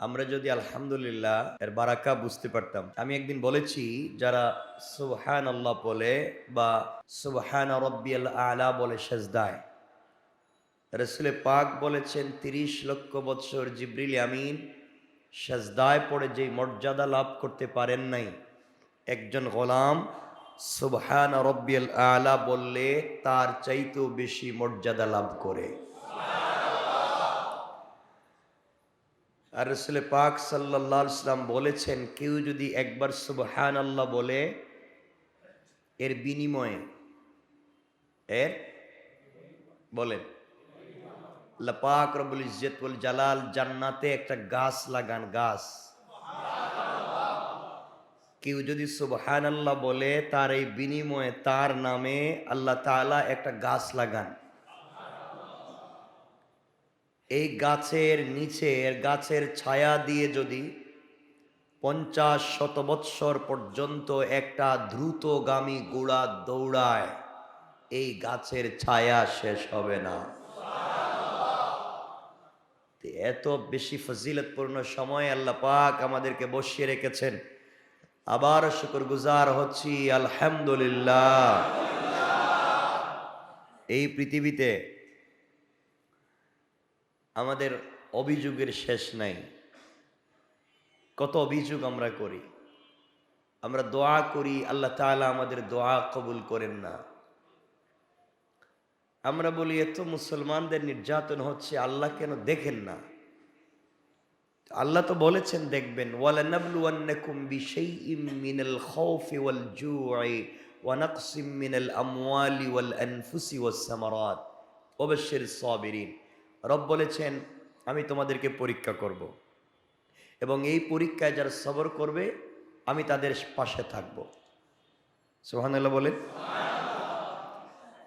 আমরা যদি আলহামদুলিল্লাহ এর বারাকা বুঝতে পারতাম। আমি একদিন বলেছি, যারা সুবহান আল্লাহ বলে বা সুবহান রব্বিয়াল আলা বলে সেজদায় রসুলে পাক বলেছেন, তিরিশ লক্ষ বৎসর জিব্রিল আমিন সেজদায় পড়ে যেই মর্যাদা লাভ করতে পারেন নাই, একজন গোলাম সুবহান রব্বিয়াল আলা বললে তার চাইতেও বেশি মর্যাদা লাভ করে। আর রসুল পাক সাল্লাহ ইসলাম বলেছেন, কেউ যদি একবার সুবহান আল্লাহ বলে, এর বিনিময়ে এর বলেন পাক রবুল জালাল জান্নাতে একটা গাছ লাগান, গাছ। কেউ যদি সুবহান আল্লাহ বলে, তার এই বিনিময়ে তার নামে আল্লাহ তাআলা একটা গাছ লাগান। এই গাছের নিচের গাছের ছায়া দিয়ে যদি পঞ্চাশ শত বৎসর পর্যন্ত একটা দ্রুতগামী গোড়া দৌড়ায়, এই গাছের ছায়া শেষ হবে না। এত বেশি ফজিলতপূর্ণ সময় আল্লাহ পাক আমাদেরকে বসিয়ে রেখেছেন। আবার শুকর গুজার হচ্ছি, আলহামদুলিল্লাহ। এই পৃথিবীতে আমাদের অভিযোগের শেষ নাই। কত অভিযোগ আমরা করি। আমরা দোয়া করি, আল্লাহ তাআলা আমাদের দোয়া কবুল করেন না। আমরা বলি, এত মুসলমানদের নির্যাতন হচ্ছে, আল্লাহ কেন দেখেন না? আল্লাহ তো বলেছেন, দেখবেন, ওয়ালানাবলুয়ান্নাকুম বিশাইইম মিনাল ওয়াল জু'i ওয়া মিনাল ওয়াল ওয়াস রব বলেছেন, আমি তোমাদেরকে পরীক্ষা করব। এবং এই পরীক্ষায় যারা সবর করবে, আমি তাদের পাশে থাকব। সোহানাল্লাহ বলেন।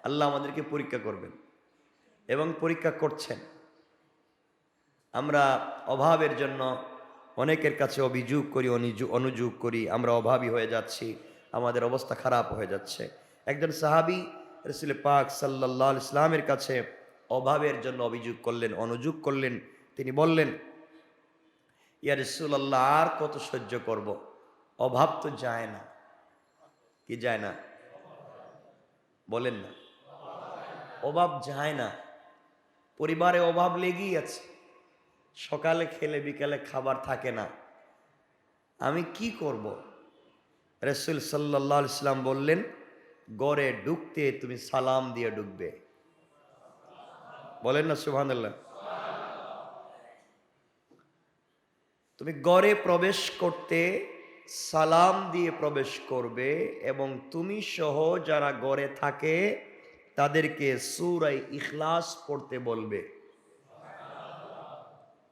আল্লাহ আমাদেরকে পরীক্ষা করবেন এবং পরীক্ষা করছেন। আমরা অভাবের জন্য অনেকের কাছে অভিযোগ করি অনিযু অনুযোগ করি, আমরা অভাবী হয়ে যাচ্ছি, আমাদের অবস্থা খারাপ হয়ে যাচ্ছে। একজন সাহাবি রসুল পাক সাল্লাহ ইসলামের কাছে অভাবের জন্য অভিযোগ করলেন, অনুযোগ করলেন। তিনি বললেন, ইয়া রসুল্লাহ আর কত সহ্য করব? অভাব তো যায় না। কি যায় না? বলেন না। অভাব যায় না। পরিবারে অভাব লেগেই আছে। সকালে খেলে, বিকালে খাবার থাকে না। আমি কি করব? রসুল সাল্লাহ ইসলাম বললেন, গড়ে ঢুকতে তুমি সালাম দিয়ে ঢুকবে বলেন না, সুবহানাল্লাহ। তুমি গড়ে প্রবেশ করতে সালাম দিয়ে প্রবেশ করবে এবং তুমি সহ যারা গড়ে থাকে তাদেরকে সুরাই ইখলাস পড়তে বলবে।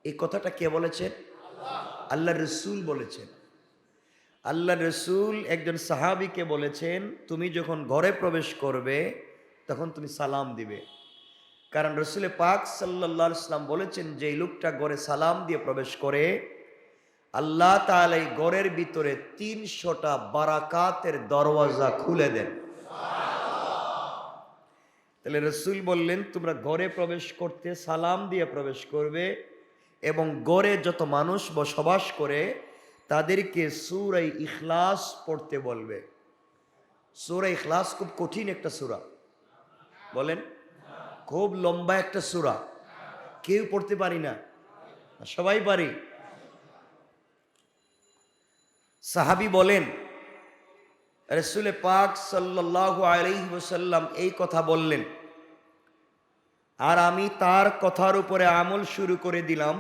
এই কথাটা কে বলেছেন? আল্লাহ রসুল বলেছেন। আল্লাহ রসুল একজন সাহাবিকে বলেছেন, তুমি যখন ঘরে প্রবেশ করবে, তখন তুমি সালাম দিবে। কারণ রসুলে পাক সাল্লাহ ইসলাম বলেছেন যে এই লোকটা গড়ে সালাম দিয়ে প্রবেশ করে, আল্লাহ তাহলে এই ঘরের ভিতরে তিনশোটা বারাকাতের দরওয়াজা খুলে দেন। তাহলে রসুল বললেন, তোমরা ঘরে প্রবেশ করতে, সালাম দিয়ে প্রবেশ করবে এবং গড়ে যত মানুষ বসবাস করে, তাদেরকে সুরাই ইখলাস পড়তে বলবে। সুরা ইখলাস খুব কঠিন একটা সুরা। বলেন। খুব লম্বা একটা সুরা। কেউ পড়তে পারি না। সবাই পারি। সাহাবি বলেন, রসুলে পাক সাল্লাহ আলহি ওসাল্লাম এই কথা বললেন, আর আমি তার কথার উপরে আমল শুরু করে দিলাম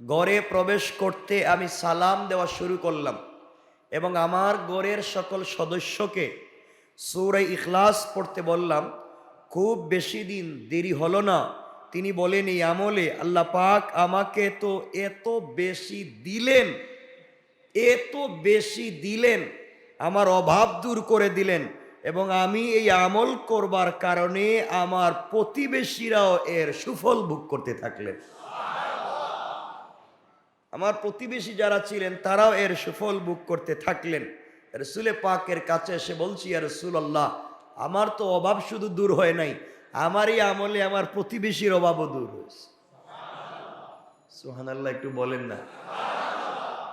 গড়ে প্রবেশ করতে আমি সালাম দেওয়া শুরু করলাম এবং আমার গড়ের সকল সদস্যকে সুরে ইখলাস পড়তে বললাম খুব বেশি দিন দেরি হলো না। তিনি বলেন, এই আমলে আল্লাহ পাক আমাকে তো এত বেশি দিলেন, এত বেশি দিলেন, আমার অভাব দূর করে দিলেন এবং আমি এই আমল করবার কারণে আমার প্রতিবেশীরাও এর সুফল ভোগ করতে থাকলেন। আমার প্রতিবেশী যারা ছিলেন, তারাও এর সুফল ভোগ করতে থাকলেন। রসুলে পাকের কাছে এসে বলছি আর রসুল আল্লাহ আমার তো অভাব শুধু দূর হয় নাই। আমারই আমলে আমার প্রতিবেশীর অভাবও দূর হয়েছে। সুহান আল্লাহ একটু বলেন না।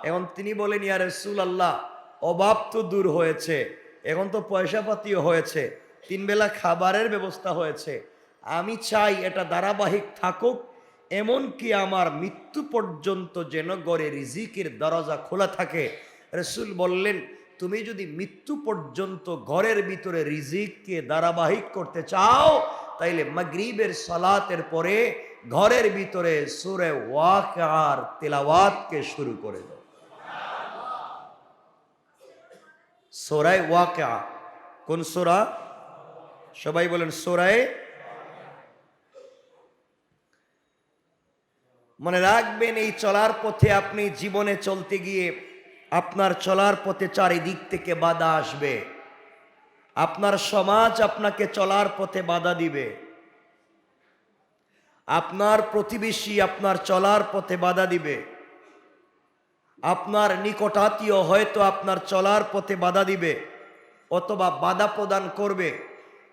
এখন তিনি বলেন, ইয়া রসুল আল্লাহ অভাব তো দূর হয়েছে, এখন তো পয়সা পাতিও হয়েছে, তিন বেলা খাবারের ব্যবস্থা হয়েছে। আমি চাই এটা ধারাবাহিক থাকুক, এমনকি আমার মৃত্যু পর্যন্ত যেন গড়ে রিজিকের দরজা খোলা থাকে। রসুল বললেন তুমি যদি মৃত্যু পর্যন্ত ঘরের ভিতরে রিজিককে ধারাবাহিক করতে চাও, তাইলে মাগরিবের সালাতের পরে ঘরের ভিতরে সুরে ওয়াকার তেলাওয়াতকে শুরু করে দাও। সোরায় ওয়াকা কোন সোরা? সবাই বলেন সোরায় মনে রাখবেন এই চলার পথে আপনি জীবনে চলতে গিয়ে আপনার চলার পথে চারিদিক থেকে বাধা আসবে। আপনার সমাজ আপনাকে চলার পথে বাধা দিবে। আপনার প্রতিবেশী আপনার চলার পথে বাধা দিবে। আপনার নিকটাত্মীয় হয়তো আপনার চলার পথে বাধা দিবে অথবা বাধা প্রদান করবে,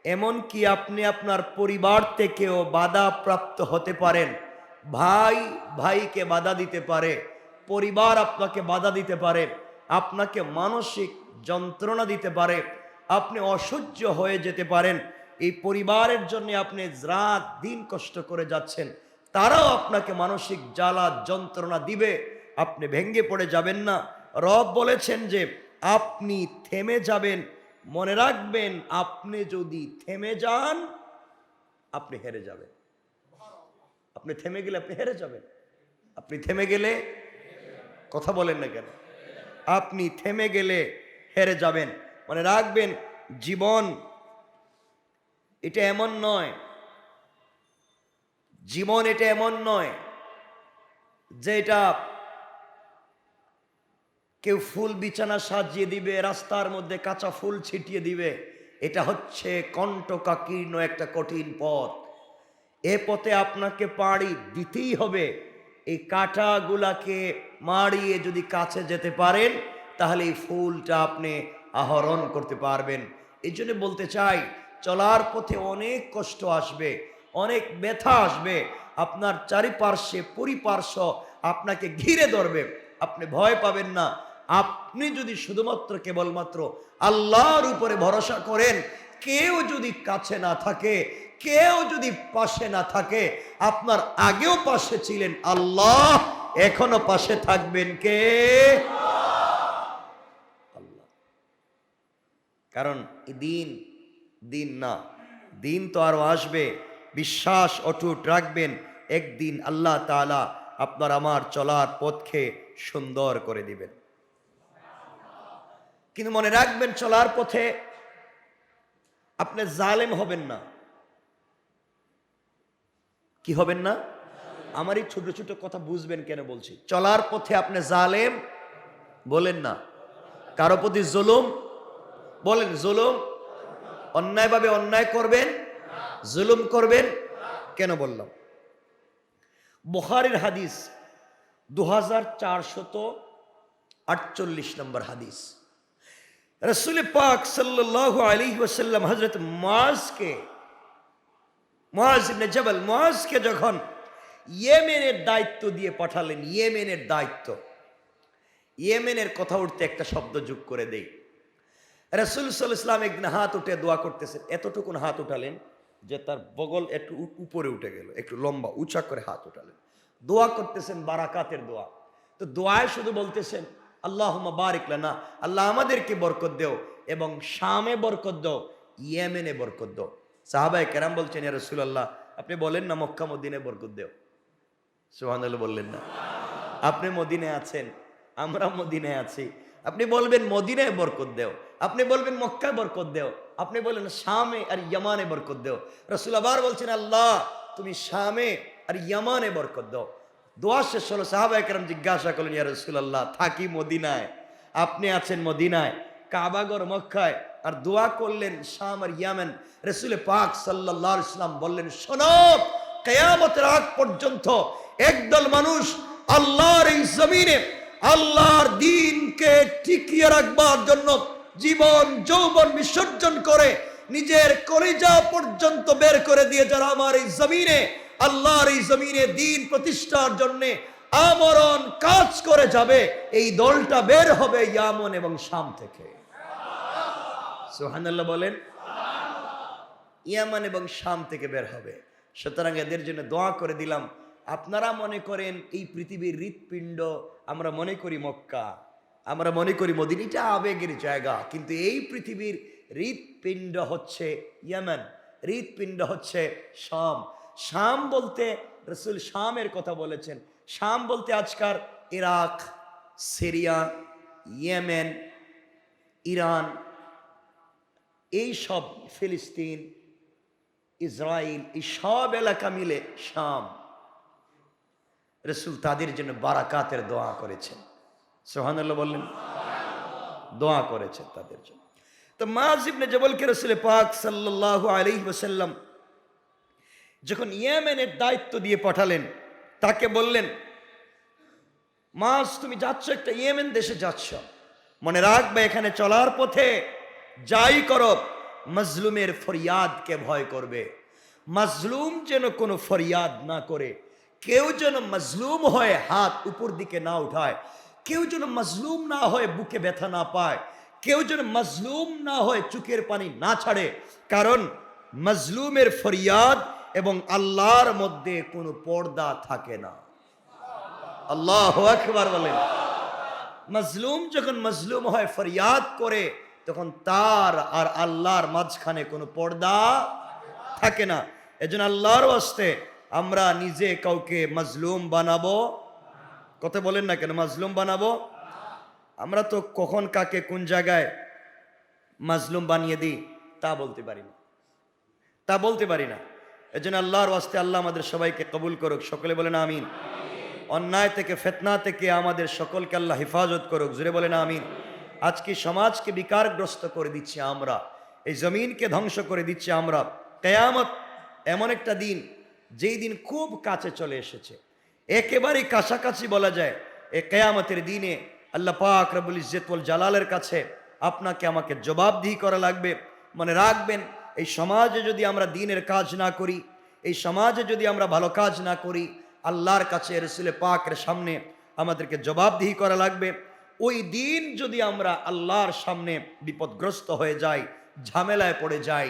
এমনকি আপনি আপনার পরিবার থেকেও বাধা প্রাপ্ত হতে পারেন। ভাই, ভাইকে বাধা দিতে পারে। পরিবার আপনাকে বাধা দিতে পারে, আপনাকে মানসিক যন্ত্রণা দিতে পারে, আপনি অসহ্য হয়ে যেতে পারেন। এই পরিবারের জন্য আপনি রাত দিন কষ্ট করে যাচ্ছেন, তারাও আপনাকে মানসিক জ্বালা যন্ত্রণা দিবে, আপনি ভেঙ্গে পড়ে যাবেন না। রব বলেছেন যে, আপনি থেমে যাবেন, মনে রাখবেন আপনি যদি থেমে যান, আপনি হেরে যাবেন। আপনি থেমে গেলে আপনি হেরে যাবেন। আপনি থেমে গেলে কথা বলেন না কেন? আপনি থেমে গেলে হেরে যাবেন। মানে রাখবেন, জীবন এটা এমন নয়। জীবন এটা এমন নয় যে এটা কেউ ফুল বিছানা সাজিয়ে দিবে, রাস্তার মধ্যে কাঁচা ফুল ছিটিয়ে দিবে। এটা হচ্ছে কণ্ঠকাকীর্ণ একটা কঠিন পথ। এ পথে আপনাকে পাড়ি দিতেই হবে। এই কাঁটাগুলাকে মারিয়ে যদি কাছে যেতে পারেন, তাহলে এই ফুলটা আপনি আহরণ করতে পারবেন। এই জন্য বলতে চাই, চলার পথে অনেক কষ্ট আসবে, অনেক ব্যথা আসবে, আপনার চারিপার্শ্বে পরিপার্শ্ব আপনাকে ঘিরে ধরবে, আপনি ভয় পাবেন না। আপনি যদি শুধুমাত্র কেবলমাত্র আল্লাহর উপরে ভরসা করেন, কেউ যদি কাছে না থাকে, কেউ যদি পাশে না থাকে, আপনার আগেও পাশে ছিলেন আল্লাহ এখনও পাশে থাকবেন কে? কারণ দিন দিন না, দিন তো আরও আসবে। বিশ্বাস অটুট রাখবেন, একদিন আল্লাহ তাআলা আপনার আমার চলার পথকে সুন্দর করে দিবেন। কিন্তু মনে রাখবেন, চলার পথে আপনি জালেম হবেন না। কি হবেন না? আমার এই ছোট ছোট কথা বুঝবেন কেন বলছি? চলার পথে আপনি জালেম, বলেন না। কারও প্রতি জুলুম, বলেন জুলুম। অন্যায়ভাবে অন্যায় করবেন, জুলুম করবেন, কেন বললাম? বুখারির হাদিস দু হাজার চারশত আটচল্লিশ নম্বর হাদিস। রসুল পাক সাল্লাল্লাহু আলাইহি ওয়াসাল্লাম হযরত মুআজকে মুআজ ইবনে জবল যখন ইয়েমেনের দায়িত্ব দিয়ে পাঠালেন, ইয়েমেনের দায়িত্ব। ইয়েমেনের কথা উঠতে একটা শব্দ যোগ করে দেই। রসুল সাল্লাম একদিন হাত উঠে দোয়া করতেছেন, এতটুকুন হাত উঠালেন যে তার বগল একটু উপরে উঠে গেল, একটু লম্বা, উঁচা করে হাত উঠালেন। দোয়া করতেছেন বারাকাতের দোয়া। তো দোয়ায় শুধু বলতেছেন আল্লাহ বারিক না আল্লাহ আমাদেরকে বরকত দেও এবং শামে বরকত দাও, ইয়েমেনে বরকত দাও। সাহাবাই কেরাম বলছেন, ইয়া রসুলাল্লাহ, আপনি বলেন না মক্কা মদিনে বরকত দেও। সোহান বললেন না। আপনি মদিনে আছেন, আমরা মদিনায় আছি। আপনি বলবেন মদিনায় বরকত দেও, আপনি বলবেন মক্কায় বরকত দেও, আপনি বললেন শামে আর ইয়ামানে বরকত দেও। রসুল আবার বলছেন, আল্লাহ, তুমি শামে আর ইয়ামানে বরকত দাও। দোয়া শেষ হলো সাহাবা একরাম জিজ্ঞাসা করলেন, ইয়া রসুলাল্লাহ, থাকি মদিনায়, আপনি আছেন মদিনায়, কাবাগর মক্কায়, আর দোয়া করলেন শাম আর ইয়ামেন। রসুল পাক সাল্লাহ ইসলাম বললেন, শোনো, কেয়ামতের আগ পর্যন্ত একদল মানুষ আল্লাহর এই জমিনে আল্লাহর দিনকে টিকিয়ে রাখবার জন্য জীবন, যৌবন বিসর্জন করে নিজের কলিজা পর্যন্ত বের করে দিয়ে যারা আমার এই জমিনে, আল্লাহর এই জমিনে দিন প্রতিষ্ঠার জন্য আমরণ কাজ করে যাবে, এই দলটা বের হবে ইয়ামন এবং শাম থেকে। সুহানাল্লাহ বলেন, ইয়ামান এবং শাম থেকে বের হবে। সুতরাং এদের জন্য দোয়া করে দিলাম। আপনারা মনে করেন এই পৃথিবীর হৃৎপিণ্ড, আমরা মনে করি মক্কা, আমরা মনে করি মদিনীটা আবেগের জায়গা। কিন্তু এই পৃথিবীর হৃৎপিণ্ড হচ্ছে ইয়ামান, হৃৎপিণ্ড হচ্ছে শাম। শাম বলতে, রসুল শামের কথা বলেছেন, শাম বলতে আজকার ইরাক, সিরিয়া, ইয়েমেন, ইরান, এই সব ফিলিস্তিন ইসরায়েল এই সব এলাকা মিলে শাম। রসুল তাদের জন্য বারাকাতের দোয়া করেছেন। সোহানুল্লাহ বললেন, দোয়া করেছেন তাদের জন্য। তো মাজিবনে জবলকে রসুল পাক সাল্লাহ আলী ওসাল্লাম যখন ইয়েমেনের দায়িত্ব দিয়ে পাঠালেন, তাকে বললেন, মাস, তুমি যাচ্ছ একটা ইয়েমেন দেশে যাচ্ছ। মনে রাখবে, এখানে চলার পথে যাই করো, মজলুমের ফরিয়াদকে ভয় করবে। মজলুম যেন কোনো ফরিয়াদ না করে কেউ যেন মজলুম হয়ে হাত উপর দিকে না উঠায়, কেউ যেন মজলুম না হয়ে বুকে ব্যথা না পায়, কেউ যেন মজলুম না হয়ে চুকের পানি না ছাড়ে, কারণ মজলুমের ফরিয়াদ এবং আল্লাহর মধ্যে কোনো পর্দা থাকে না। আল্লাহ আকবার বলেন। মজলুম যখন মজলুম হয় ফরিয়াদ করে, তখন তার আর আল্লাহর মাঝখানে কোনো পর্দা থাকে না। এজন্য আল্লাহর ওয়াস্তে আমরা নিজে কাউকে মাজলুম বানাবো? কথা বলেন না কেন, মাজলুম বানাবো? আমরা তো কখন কাকে কোন জায়গায় মাজলুম বানিয়ে দিই তা বলতে পারি না। তা বলতে পারি না। এজন্য আল্লাহর ওয়াস্তে আল্লাহ আমাদের সবাইকে কবুল করুক, সকলে বলেন আমিন। অন্যায় থেকে, ফেতনা থেকে আমাদের সকলকে আল্লাহ হেফাজত করুক জুড়ে বলেন আমিন। আজকে সমাজকে বিকারগ্রস্ত করে দিচ্ছি আমরা, এই জমিনকে ধ্বংস করে দিচ্ছি আমরা। কেয়ামত এমন একটা দিন যেই দিন খুব কাছে চলে এসেছে। একেবারেই কাছাকাছি বলা যায়, এ কেয়ামতের দিনে আল্লাহ পাক রবুল ইজ্জতুল জালালের কাছে আপনাকে আমাকে জবাবদিহি করা লাগবে। মনে রাখবেন, এই সমাজে যদি আমরা দিনের কাজ না করি, এই সমাজে যদি আমরা ভালো কাজ না করি, আল্লাহর কাছে, রসুলে পাকের সামনে আমাদেরকে জবাবদিহি করা লাগবে। ওই দিন যদি আমরা আল্লাহর সামনে বিপদগ্রস্ত হয়ে যাই, ঝামেলায় পড়ে যাই,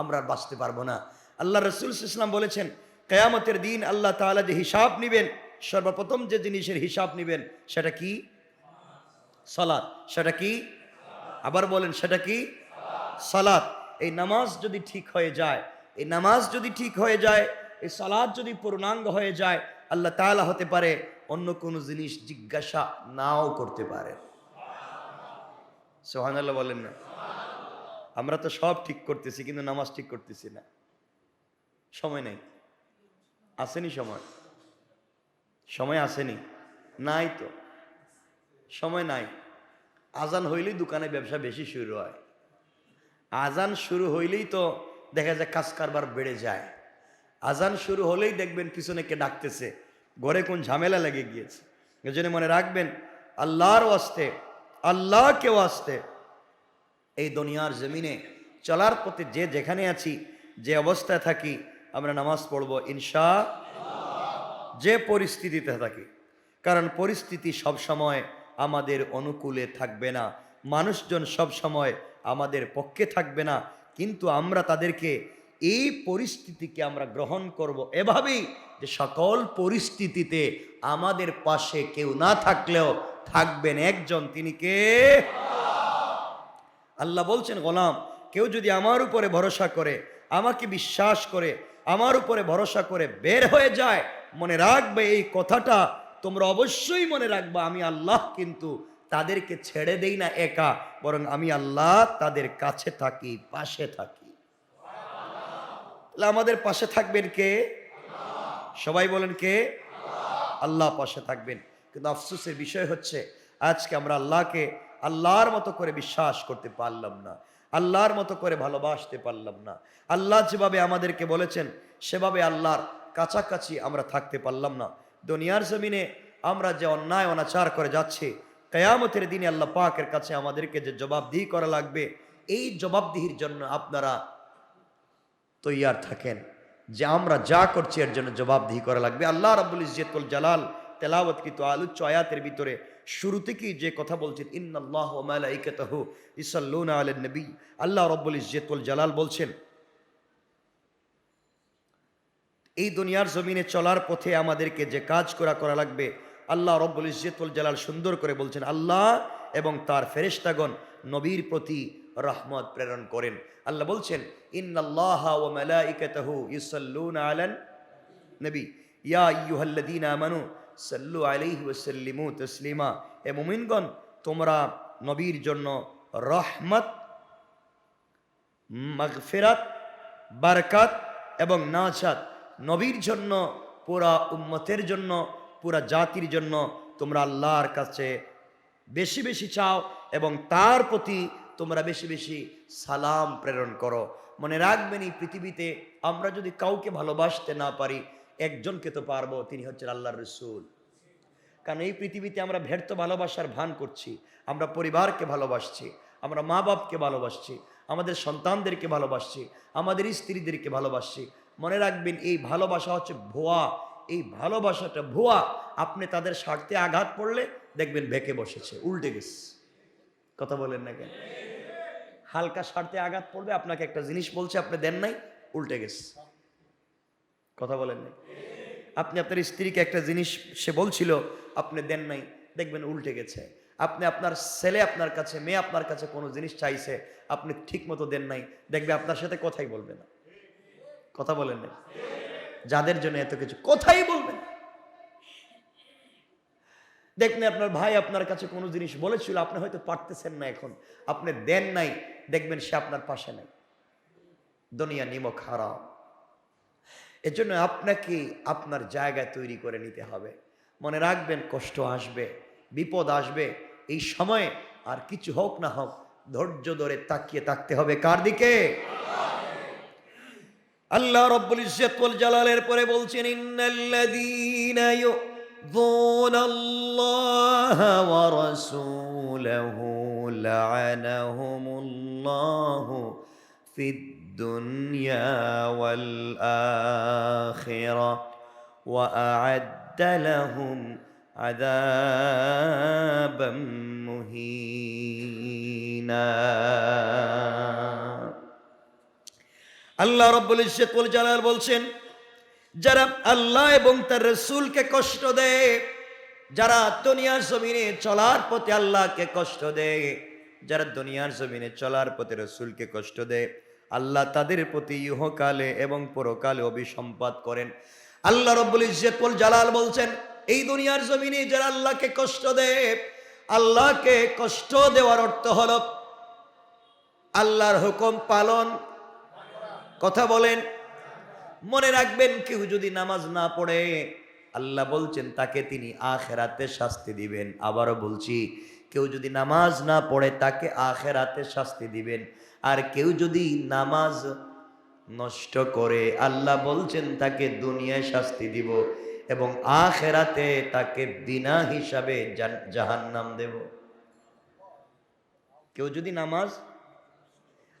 আমরা বাঁচতে পারব না। আল্লাহ রসুল ইসলাম বলেছেন কেয়ামতের দিন আল্লাহ তাআলা যে হিসাব নিবেন, সর্বপ্রথম যে জিনিসের হিসাব নিবেন, সেটা কি? সালাত। সেটা কি? আবার বলেন, সেটা কি? সালাত। এই নামাজ যদি ঠিক হয়ে যায়, এই নামাজ যদি ঠিক হয়ে যায়, এই সালাদ যদি পূর্ণাঙ্গ হয়ে যায়, আল্লাহ তাআলা হতে পারে অন্য কোনো জিনিস জিজ্ঞাসা নাও করতে পারে। সোহান আল্লাহ বলেন না। আমরা তো সব ঠিক করতেছি, কিন্তু নামাজ ঠিক করতেছি না। সময় নেই। আসেনি সময়। সময় আসেনি। নাই তো। সময় নাই। আজান হইলেই দোকানে ব্যবসা বেশি শুরু হয়। আজান শুরু হইলেই তো দেখা যায় কাজ কারবার বেড়ে যায়। আজান শুরু হলেই দেখবেন পিছনে কে ডাকতেছে। ঘরে কোন ঝামেলা লেগে গিয়েছে। এজন্য মনে রাখবেন, আল্লাহর ওয়াস্তে, আল্লাহকে ওয়াস্তে এই দুনিয়ার জমিনে চলার পথে যে যেখানে আছি, যে অবস্থায় থাকি আমরা নামাজ পড়ব, ইনশা যে পরিস্থিতিতে থাকি, কারণ পরিস্থিতি সব সময় আমাদের অনুকূলে থাকবে না। মানুষজন সব সময় আমাদের পক্ষে থাকবে না, কিন্তু আমরা তাদেরকে এই পরিস্থিতিকে আমরা গ্রহণ করব এভাবেই যে সকল পরিস্থিতিতে আমাদের পাশে কেউ না থাকলেও থাকবেন একজন, তিনি কে? আল্লাহ বলছেন, গোলাম, কেউ যদি আমার উপরে ভরসা করে, আমাকে বিশ্বাস করে আমার উপরে ভরসা করে বের হয়ে যায়। মনে রাখবে এই কথাটা তোমরা অবশ্যই মনে রাখবা, আমি আল্লাহ কিন্তু তাদেরকে ছেড়ে দেই না একা, বরং আমি আল্লাহ তাদের কাছে থাকি, পাশে থাকি। আমাদের পাশে থাকবেন কে? সবাই বলেন কে? আল্লাহ পাশে থাকবেন। কিন্তু আফসোসের বিষয় হচ্ছে, আজকে আমরা আল্লাহকে, আল্লাহর মতো করে বিশ্বাস করতে পারলাম না। আল্লাহর মতো করে ভালোবাসতে পারলাম না। আল্লাহ যেভাবে আমাদেরকে বলেছেন, সেভাবে আল্লাহর কাছাকাছি আমরা থাকতে পারলাম না। দুনিয়ার জমিনে আমরা যে অন্যায় অনাচার করে যাচ্ছি, কেয়ামতের দিনে আল্লাহ পাকের কাছে আমাদেরকে যে জবাবদিহি করা লাগবে, এই জবাবদিহির জন্য আপনারা তৈয়ার থাকেন যে আমরা যা করছি এর জন্য জবাবদিহি করা লাগবে। আল্লাহ রাবুল ইজ্জতুল জালাল তেলাওয়াতকৃত আলোচ্য আয়াতের ভিতরে শুরু থেকেই যে কথা বলছেন, ইন্নাল্লাহ ইসাল্লুনা আলান নবী। আল্লাহ রব্বুল ইজ্জতুল জালাল বলছেন, এই দুনিয়ার জমিনে চলার পথে আমাদেরকে যে কাজ করা করা লাগবে। আল্লাহ রব্বুল ইজ্জতুল জালাল সুন্দর করে বলছেন, আল্লাহ এবং তার ফেরেশতাগণ নবীর প্রতি রহমত প্রেরণ করেন। আল্লাহ বলছেন, ইন্নাল্লাহ ওয়া মালাইকাতাহু ইসাল্লুনা আলান নবী। ইয়া আইয়ুহাল্লাযীনা আমানু সাল্লু আলাইহি ওয়া তসলিমা। এ মুমিনগণ, তোমরা নবীর জন্য রহমত, মাগফিরাত, বারকাত এবং নাজাত নবীর জন্য, পুরা উম্মতের জন্য, পুরা জাতির জন্য তোমরা আল্লাহর কাছে বেশি বেশি চাও এবং তার প্রতি তোমরা বেশি বেশি সালাম প্রেরণ করো। মনে রাখবেন এই পৃথিবীতে আমরা যদি কাউকে ভালোবাসতে না পারি একজনকে তো পারব, তিনি হচ্ছেন আল্লাহর রসুল। কারণ এই পৃথিবীতে আমরা ব্যর্থ ভালোবাসার ভান করছি, আমরা পরিবারকে ভালোবাসছি, আমরা মা বাপকে ভালোবাসছি, আমাদের সন্তানদেরকে ভালোবাসছি, আমাদের স্ত্রীদেরকে ভালোবাসছি। মনে রাখবেন, এই ভালোবাসা হচ্ছে ভুয়া। এই ভালোবাসাটা ভুয়া। আপনি তাদের স্বার্থে আঘাত পড়লে দেখবেন বেঁকে বসেছে, উল্টে গেছে। কথা বলেন না কেন? হালকা স্বার্থে আঘাত পড়বে, আপনাকে একটা জিনিস বলছে, আপনি দেন নাই, উল্টে গেছে। কথা বলেন নাই আপনি আপনার স্ত্রীকে একটা জিনিস সে বলছিল, আপনি দেন নাই, দেখবেন উল্টে গেছে। আপনি আপনার ছেলে আপনার কাছে, মেয়ে আপনার কাছে কোনো জিনিস চাইছে, আপনি ঠিক মতো দেন নাই, দেখবে আপনার সাথে কথাই বলবে না। কথা বলেন না যাদের জন্য এত কিছু, কথাই বলবেন না। দেখবেন আপনার ভাই আপনার কাছে কোনো জিনিস বলেছিল, আপনি হয়তো পারতেছেন না এখন। আপনি দেন নাই, দেখবেন সে আপনার পাশে নাই। দুনিয়া নিমক হারাম। এজন্য আপনাকে আপনার জায়গা তৈরি করে নিতে হবে মনে রাখবেন কষ্ট আসবে বিপদ আসবে এই সময়ে আর কিছু হোক না হোক ধৈর্য ধরে তাকিয়ে থাকতে হবে কার দিকে আল্লাহ রব্বুল ইজ্জত ওয়াল জালালের পরে বলছেন ইন্নাল্লাযীনা يؤذون الله ورسوله لعنهم الله في الدنيا والآخرة وأعد لهم عذابا مهينا আল্লাহ রব্বুল ইজ্জতুল জালাল বলছেন যারা আল্লাহ এবং তার রসুলকে কষ্ট দেয় যারা দুনিয়ার জমিনে চলার পথে আল্লাহকে কষ্ট দেয় যারা দুনিয়ার জমিনে চলার পথে রসুলকে কষ্ট দেয় আল্লাহ তাদের প্রতি ইহকালে এবং পরকালে অভিসম্পাদ করেন। আল্লাহ রব্বুল ইজ্জতুল জালাল বলছেন, এই দুনিয়ার জমিনে যারা আল্লাহকে কষ্ট দেয়, আল্লাহকে কষ্ট দেওয়ার অর্থ হলো আল্লাহর হুকুম পালন। কথা বলেন, মনে রাখবেন কেউ যদি নামাজ না পড়ে, আল্লাহ বলছেন তাকে তিনি আখেরাতে শাস্তি দিবেন। আবারও বলছি, কেউ যদি নামাজ না পড়ে তাকে আখেরাতে শাস্তি দিবেন। আর কেউ যদি নামাজ নষ্ট করে, আল্লাহ বলছেন তাকে দুনিয়ায় শাস্তি দিব এবং আখেরাতে তাকে বিনা হিসাবে জাহান নাম দেব। কেউ যদি নামাজ,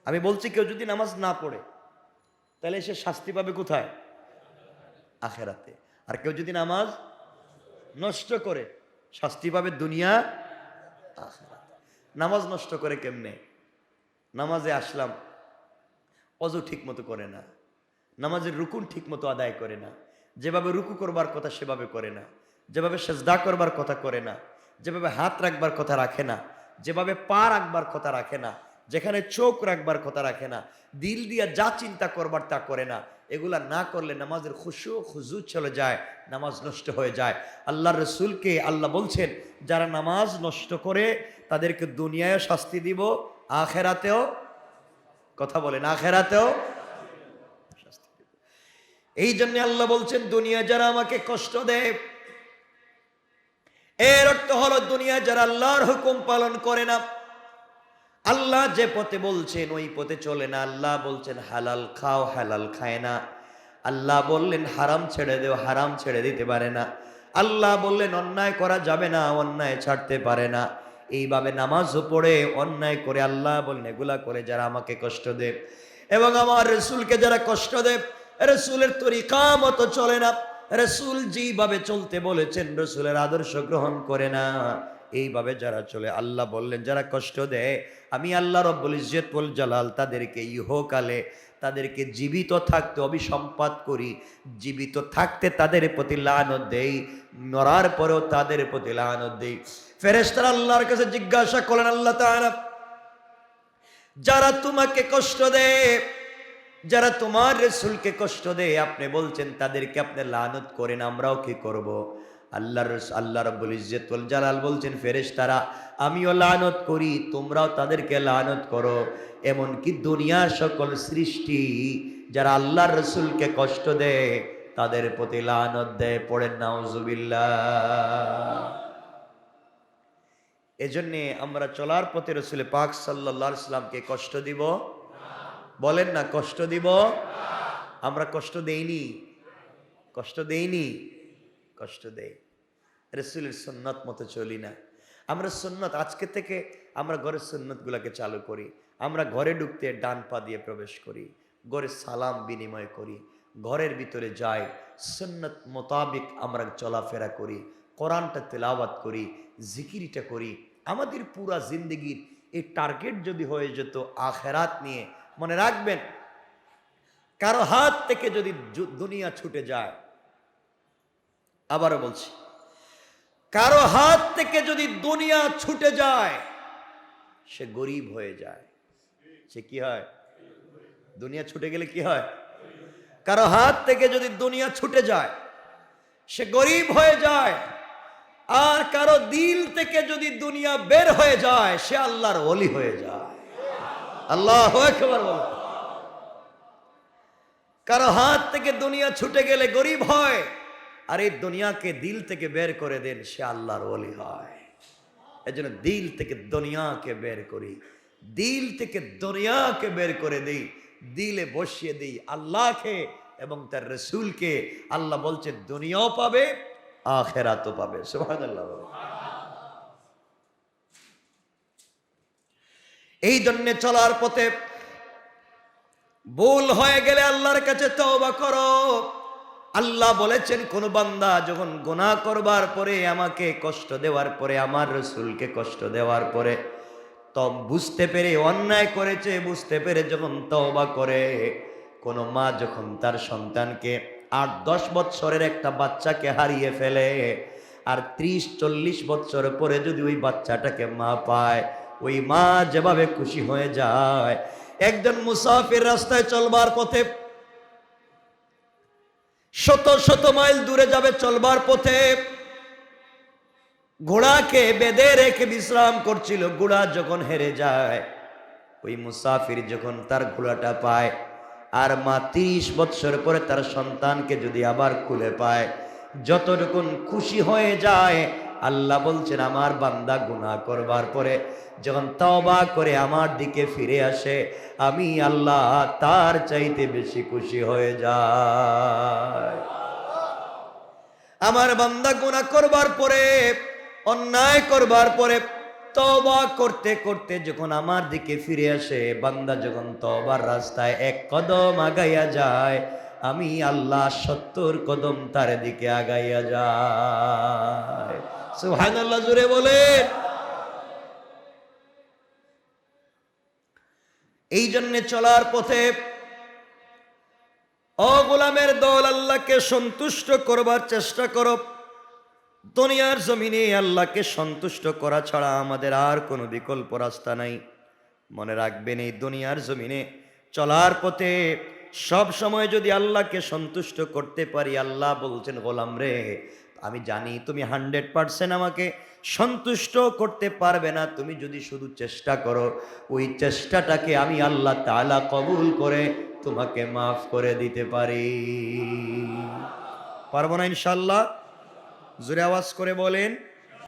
আমি বলছি কেউ যদি নামাজ না পড়ে, তাহলে সে শাস্তি পাবে কোথায়? আখেরাতে। আর কেউ যদি নামাজ নষ্ট করে, শাস্তি পাবে দুনিয়া নামাজ নষ্ট করে কেমনে? নামাজে আসলাম, অজু ঠিক মতো করে না, নামাজের রুকুন ঠিক মতো আদায় করে না, যেভাবে রুকু করবার কথা সেভাবে করে না, যেভাবে সেজদা করবার কথা করে না, যেভাবে হাত রাখবার কথা রাখে না, যেভাবে পা রাখবার কথা রাখে না, যেখানে চোখ রাখবার কথা রাখে না, দিল দিয়া যা চিন্তা করবার তা করে না, এগুলা না করলে নামাজের খুশু, খুজু চলে যায়, নামাজ নষ্ট হয়ে যায়। আল্লাহ রসুলকে আল্লাহ বলছেন, যারা নামাজ নষ্ট করে তাদেরকে দুনিয়ায় শাস্তি দিব আখেরাতেও কথা বলেন, আখেরাতেও এই জন্য আল্লাহ বলছেন, দুনিয়া যারা আমাকে কষ্ট দেয়, এর অর্থ হলো দুনিয়া যারা আল্লাহর হুকুম পালন করে না, আল্লাহ যে পথে বলছেন, ওই পথে চলে না। আল্লাহ বলছেন, হালাল খাও, হালাল খায় না। আল্লাহ বললেন, হারাম ছেড়ে দেও, হারাম ছেড়ে দিতে পারে না। আল্লাহ বললেন, অন্যায় করা যাবে না, অন্যায় ছাড়তে পারে না। এইভাবে নামাজও পড়ে, অন্যায় করে, আল্লাহ বললেন এগুলা করে যারা আমাকে কষ্ট দেব এবং আমার রসুলকে যারা কষ্ট দেব রসুলের তরিকা মতো চলে না। রসুল যেইভাবে চলতে বলেছেন, রসুলের আদর্শ গ্রহণ করে না। এইভাবে যারা চলে, আল্লাহ বললেন, যারা কষ্ট দেয়, আমি আল্লাহ রব্বুল ইজ্জতুল জালাল তাদেরকে ইহকালে তাদেরকে জীবিত থাকতে অভিসম্পাদ করি জীবিত থাকতে তাদের প্রতি লানত দেই, মরার পরেও তাদের প্রতি লানত দেই ফেরেশতারা আল্লাহর কাছে জিজ্ঞাসা করেন আল্লাহ তাআলা, যারা তোমাকে কষ্ট দেয়, যারা তোমার রসুলকে কষ্ট দেয়, আপনি বলছেন তাদেরকে আপনি লানত করেন, আমরাও কি করব। আল্লাহ আল্লাহ রব্বুল ইজ্জতুল জালাল বলছেন ফেরেশ তারা আমিও লানত করি, তোমরাও তাদেরকে লানত করো। এমনকি দুনিয়ার সকল সৃষ্টি যারা আল্লাহর রসুলকে কষ্ট দেয়, তাদের প্রতি লানত দেয়, পড়েন নাউজুবিল্লাহ এজন্যে আমরা চলার পথে রসুল পাক সাল্লাহ ইসলামকে কষ্ট দিব? বলেন না, কষ্ট দিব? আমরা কষ্ট দেইনি। কষ্ট দেইনি? কষ্ট দেই। রসুলের সুন্নত মতো চলি না। আমরা সুন্নত, আজকে থেকে আমরা ঘরের সুন্নতগুলোকে চালু করি। আমরা ঘরে ঢুকতে ডান পা দিয়ে প্রবেশ করি, ঘরে সালাম বিনিময় করি, ঘরের ভিতরে যাই, সুন্নত মোতাবিক আমরা চলাফেরা করি, কোরআনটা তেলাওয়াত করি, জিকিরিটা করি। আমাদের পুরা জিন্দগির এই টার্গেট যদি হয়ে যেত আখেরাত নিয়ে, মনে রাখবেন, কারও হাত থেকে যদি দুনিয়া ছুটে যায়, আবারও বলছি কারও হাত থেকে যদি দুনিয়া ছুটে যায়, সে গরিব হয়ে যায়। সে কি হয়? দুনিয়া ছুটে গেলে কি হয়? কারও হাত থেকে যদি দুনিয়া ছুটে যায়, সে গরিব হয়ে যায়। আর কারও দিল থেকে যদি দুনিয়া বের হয়ে যায়, সে আল্লাহর ওলি হয়ে যায়। আল্লাহ কারও হাত থেকে দুনিয়া ছুটে গেলে গরিব হয় আর এই দুনিয়াকে দিল থেকে বের করে দেন, সে আল্লাহর ওলি হয়। এই জন্য দিল থেকে দুনিয়াকে বের করি। দিল থেকে দুনিয়াকে বের করে দিই, দিলে বসিয়ে দিই আল্লাহকে এবং তার রসুলকে। আল্লাহ বলছে, দুনিয়াও পাবে, আখেরাতও পাবে। বলো। এই জন্য চলার পথে ভুল হয়ে গেলে আল্লাহর কাছে তওবা করো। আল্লাহ বলেছেন, কোন বান্দা যখন গোনা করবার পরে আমাকে কষ্ট দেওয়ার পরে, আমার রসুলকে কষ্ট দেওয়ার পরে, তব বুঝতে পেরে, অন্যায় করেছে, বুঝতে পেরে যখন তওবা করে, কোন মা যখন তার সন্তানকে আট দশ বৎসরের একটা বাচ্চাকে হারিয়ে ফেলে, আর ত্রিশ চল্লিশ বৎসর পরে যদি ওই বাচ্চাটাকে মা পায়, ওই মা যেভাবে খুশি হয়ে যায়, একজন মুসাফির রাস্তায় চলবার পথে শত শত মাইল দূরে যাবে চলবার পথে। ঘোড়াকে বেঁধে রেখে বিশ্রাম করছিল, ঘোড়া যখন হেরে যায়, ওই মুসাফির যখন তার ঘোড়াটা পায়, আর মা তিরিশ বৎসর পরে তার সন্তানকে যদি আবার খুলে পায়, যতটুকুন খুশি হয়ে যায় আল্লাহ বলছেন, আমার বান্দা গুনাহ করবার পরে যখন তওবা করে আমার দিকে ফিরে আসে, আমি আল্লাহ তার চাইতে বেশি খুশি হয়ে যায় আমার বান্দা গুনাহ করবার পরে, অন্যায় করবার পরে, তওবা করতে করতে যখন আমার দিকে ফিরে আসে, বান্দা যখন তবার রাস্তায় এক কদম আগাইয়া যায়, আমি আল্লাহ সত্তর কদম তার দিকে আগাইয়া যায় সুবহানাল্লাহ জুড়ে বলেন। এই জন্যে চলার পথে ও গোলামের দল আল্লাহকে সন্তুষ্ট করবার চেষ্টা করো। দুনিয়ার জমিনে আল্লাহকে সন্তুষ্ট করা ছাড়া আমাদের আর কোনো বিকল্প রাস্তা নাই। মনে রাখবেন, এই দুনিয়ার জমিনে চলার পথে সব সময় যদি আল্লাহকে সন্তুষ্ট করতে পারি, আল্লাহ বলছেন, গোলাম রে আমি জানি তুমি হান্ড্রেড পারসেন্ট আমাকে সন্তুষ্ট করতে পারবে না। তুমি যদি শুধু চেষ্টা করো, ওই চেষ্টাটাকে আমি আল্লাহ তালা কবুল করে তোমাকে মাফ করে দিতে পারি। পারব না ইনশাল্লাহ জোরে আওয়াজ করে বলেন